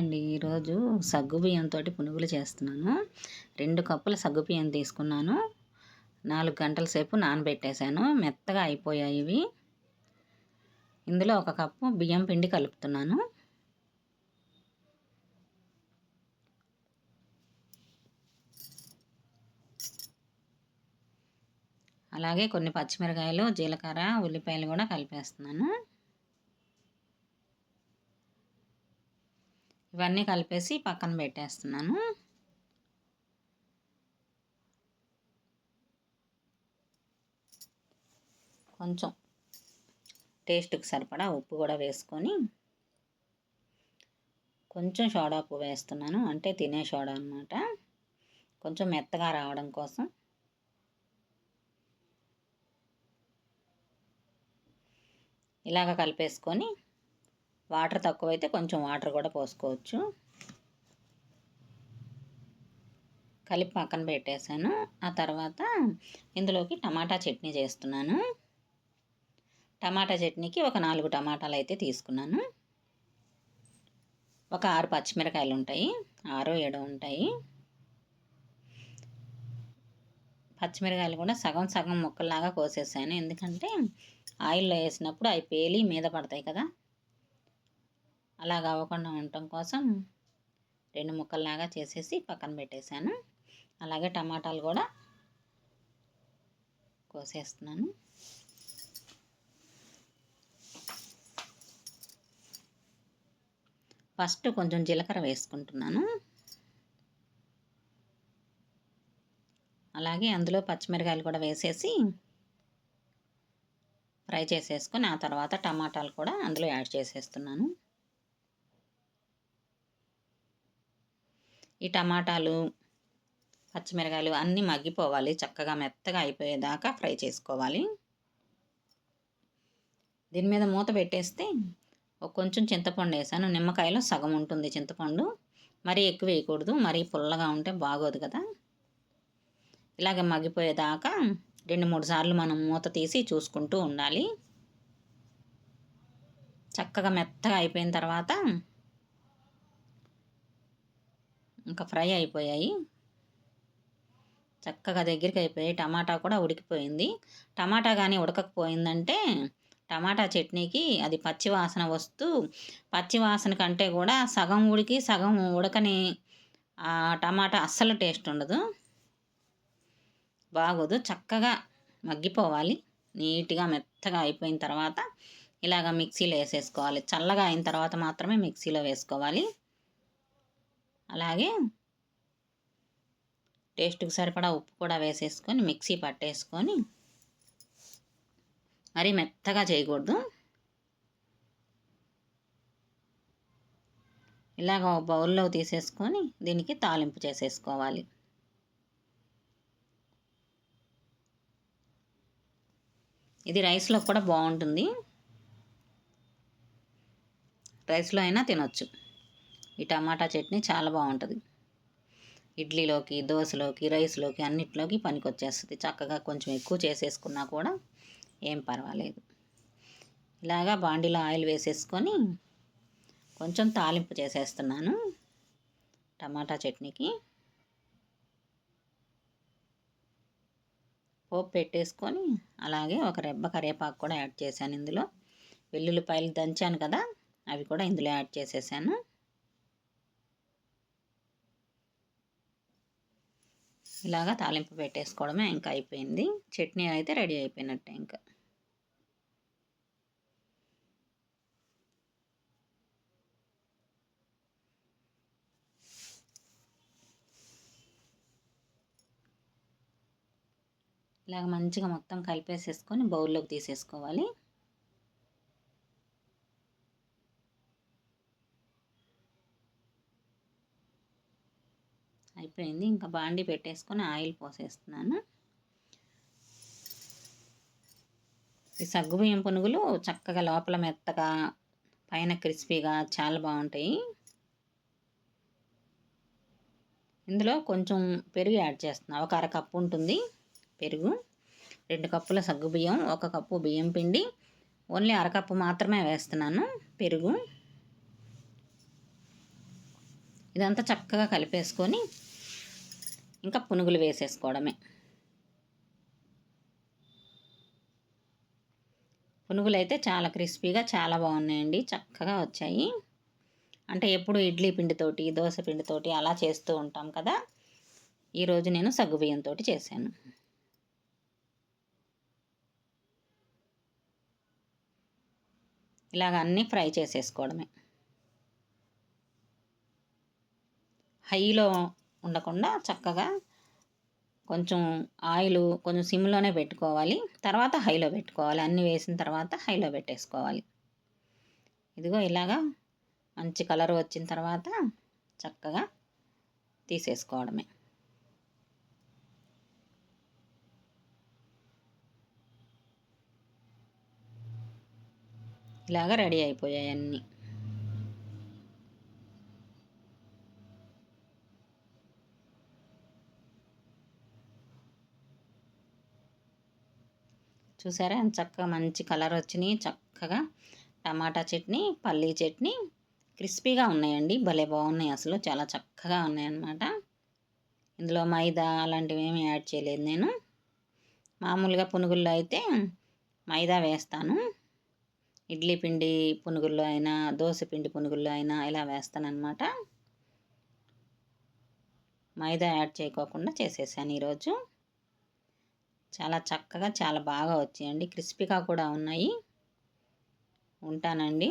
అండి. ఈరోజు సగ్గు బియ్యంతో పునుగులు చేస్తున్నాను. రెండు కప్పుల సగ్గు బియ్యం తీసుకున్నాను. నాలుగు గంటల సేపు నానబెట్టేశాను. మెత్తగా అయిపోయాయి ఇవి. ఇందులో ఒక కప్పు బియ్యం పిండి కలుపుతున్నాను. అలాగే కొన్ని పచ్చిమిరకాయలు జీలకర్ర ఉల్లిపాయలు కూడా కలిపేస్తున్నాను. ఇవన్నీ కలిపేసి పక్కన పెట్టేస్తున్నాను. కొంచెం టేస్ట్కి సరిపడా ఉప్పు కూడా వేసుకొని కొంచెం సోడా ఉప్పు వేస్తున్నాను. అంటే తినే సోడా అనమాట కొంచెం మెత్తగా రావడం కోసం ఇలాగ కలిపేసుకొని వాటర్ తక్కువైతే కొంచెం వాటర్ కూడా పోసుకోవచ్చు. కలిపి పక్కన పెట్టేశాను. ఆ తర్వాత ఇందులోకి టమాటా చట్నీ చేస్తున్నాను. టమాటా చట్నీకి ఒక నాలుగు టమాటాలు అయితే తీసుకున్నాను. ఒక ఆరు పచ్చిమిరకాయలు ఉంటాయి. ఆరు ఏడు ఉంటాయి. పచ్చిమిరకాయలు కూడా సగం సగం ముక్కల్లాగా కోసేసాను. ఎందుకంటే ఆయిల్లో వేసినప్పుడు అవి పేలి మీద పడతాయి కదా. అలాగ అవ్వకుండా ఉండటం కోసం రెండు ముక్కల్లాగా చేసేసి పక్కన పెట్టేశాను. అలాగే టమాటాలు కూడా కోసేస్తున్నాను. ఫస్ట్ కొంచెం జీలకర్ర వేసుకుంటున్నాను. అలాగే అందులో పచ్చిమిరకాయలు కూడా వేసేసి ఫ్రై చేసేసుకొని ఆ తర్వాత టమాటాలు కూడా అందులో యాడ్ చేసేస్తున్నాను. ఈ టమాటాలు పచ్చిమిరకాయలు అన్నీ మగ్గిపోవాలి. చక్కగా మెత్తగా అయిపోయేదాకా ఫ్రై చేసుకోవాలి. దీని మీద మూత పెట్టేస్తే ఒక కొంచెం చింతపండు వేసాను. నిమ్మకాయలో సగం ఉంటుంది చింతపండు. మరీ ఎక్కువ వేయకూడదు. మరీ పుల్లగా ఉంటే బాగోదు కదా. ఇలాగ మగ్గిపోయేదాకా రెండు మూడు సార్లు మనం మూత తీసి చూసుకుంటూ ఉండాలి. చక్కగా మెత్తగా అయిపోయిన తర్వాత ఇంకా ఫ్రై అయిపోయాయి. చక్కగా దగ్గరికి అయిపోయాయి. టమాటా కూడా ఉడికిపోయింది. టమాటా కానీ ఉడకకపోయిందంటే టమాటా చట్నీకి అది పచ్చి వాసన వస్తూ పచ్చి వాసన కంటే కూడా సగం ఉడికి సగం ఉడకని టమాటా అస్సలు టేస్ట్ ఉండదు. బాగోదు. చక్కగా మగ్గిపోవాలి. నీట్గా మెత్తగా అయిపోయిన తర్వాత ఇలాగ మిక్సీలో వేసేసుకోవాలి. చల్లగా అయిన తర్వాత మాత్రమే మిక్సీలో వేసుకోవాలి. అలాగే టేస్ట్కి సరిపడా ఉప్పు కూడా వేసేసుకొని మిక్సీ పట్టేసుకొని మరీ మెత్తగా చేయకూడదు. ఇలాగ బౌల్లో తీసేసుకొని దీనికి తాలింపు చేసేసుకోవాలి. ఇది రైస్లో కూడా బాగుంటుంది. రైస్లో అయినా తినొచ్చు. ఈ టమాటా చట్నీ చాలా బాగుంటుంది. ఇడ్లీలోకి దోశలోకి రైస్లోకి అన్నిట్లోకి పనికొచ్చేస్తుంది. చక్కగా కొంచెం ఎక్కువ చేసేసుకున్నా కూడా ఏం పర్వాలేదు. ఇలాగా బాండీలో ఆయిల్ వేసేసుకొని కొంచెం తాలింపు చేసేస్తున్నాను టమాటా చట్నీకి. పోపు పెట్టేసుకొని అలాగే ఒక రెబ్బ కరివేపాకు కూడా యాడ్ చేశాను ఇందులో. వెల్లుల్లిపాయలు దంచాను కదా అవి కూడా ఇందులో యాడ్ చేసేసాను. ఇలాగా తాలింపు పెట్టేసుకోవడమే ఇంకా అయిపోయింది. చట్నీ అయితే రెడీ అయిపోయినట్టే ఇంకా. ఇలాగ మంచిగా మొత్తం కలిపేసేసుకొని బౌల్లోకి తీసేసుకోవాలి. అయిపోయింది. ఇంకా బాండి పెట్టేసుకొని ఆయిల్ పోసేస్తున్నాను. ఈ సగ్గుబియ్యం పునుగులు చక్కగా లోపల మెత్తగా పైన క్రిస్పీగా చాలా బాగుంటాయి. ఇందులో కొంచెం పెరుగు యాడ్ చేస్తున్నా. ఒక అరకప్పు ఉంటుంది పెరుగు రెండు కప్పుల సగ్గుబియ్యం ఒక కప్పు బియ్యం పిండి ఓన్లీ అరకప్పు మాత్రమే వేస్తున్నాను పెరుగు. ఇదంతా చక్కగా కలిపేసుకొని ఇంకా పునుగులు వేసేసుకోవడమే. పునుగులు అయితే చాలా క్రిస్పీగా చాలా బాగున్నాయండి. చక్కగా వచ్చాయి. అంటే ఎప్పుడు ఇడ్లీ పిండితోటి దోశ పిండితోటి అలా చేస్తూ ఉంటాం కదా. ఈరోజు నేను సగ్గుబియ్యంతో చేశాను. ఇలాగ అన్నీ ఫ్రై చేసేసుకోవడమే. హైలో ఉండకుండా చక్కగా కొంచెం ఆయిల్ కొంచెం సిమ్లోనే పెట్టుకోవాలి. తర్వాత హైలో పెట్టుకోవాలి. అన్నీ వేసిన తర్వాత హైలో పెట్టేసుకోవాలి. ఇదిగో ఇలాగా మంచి కలర్ వచ్చిన తర్వాత చక్కగా తీసేసుకోవడమే. ఇలాగ రెడీ అయిపోయాయి అన్నీ. చూసారా? ఎంత చక్కగా మంచి కలర్ వచ్చినాయి. చక్కగా టమాటా చట్నీ పల్లీ చట్నీ క్రిస్పీగా ఉన్నాయండి. భలే బాగున్నాయి అసలు. చాలా చక్కగా ఉన్నాయన్నమాట. ఇందులో మైదా అలాంటివి ఏమి యాడ్ చేయలేదు నేను. మామూలుగా పునుగుల్లో అయితే మైదా వేస్తాను. ఇడ్లీ పిండి పునుగుల్లో అయినా దోశ పిండి పునుగుల్లో అయినా ఇలా వేస్తానన్నమాట. మైదా యాడ్ చేయకోకుండా చేసేసాను ఈరోజు. చాలా చక్కగా చాలా బాగా వచ్చాయండి. క్రిస్పీగా కూడా ఉన్నాయి. ఉంటానండి.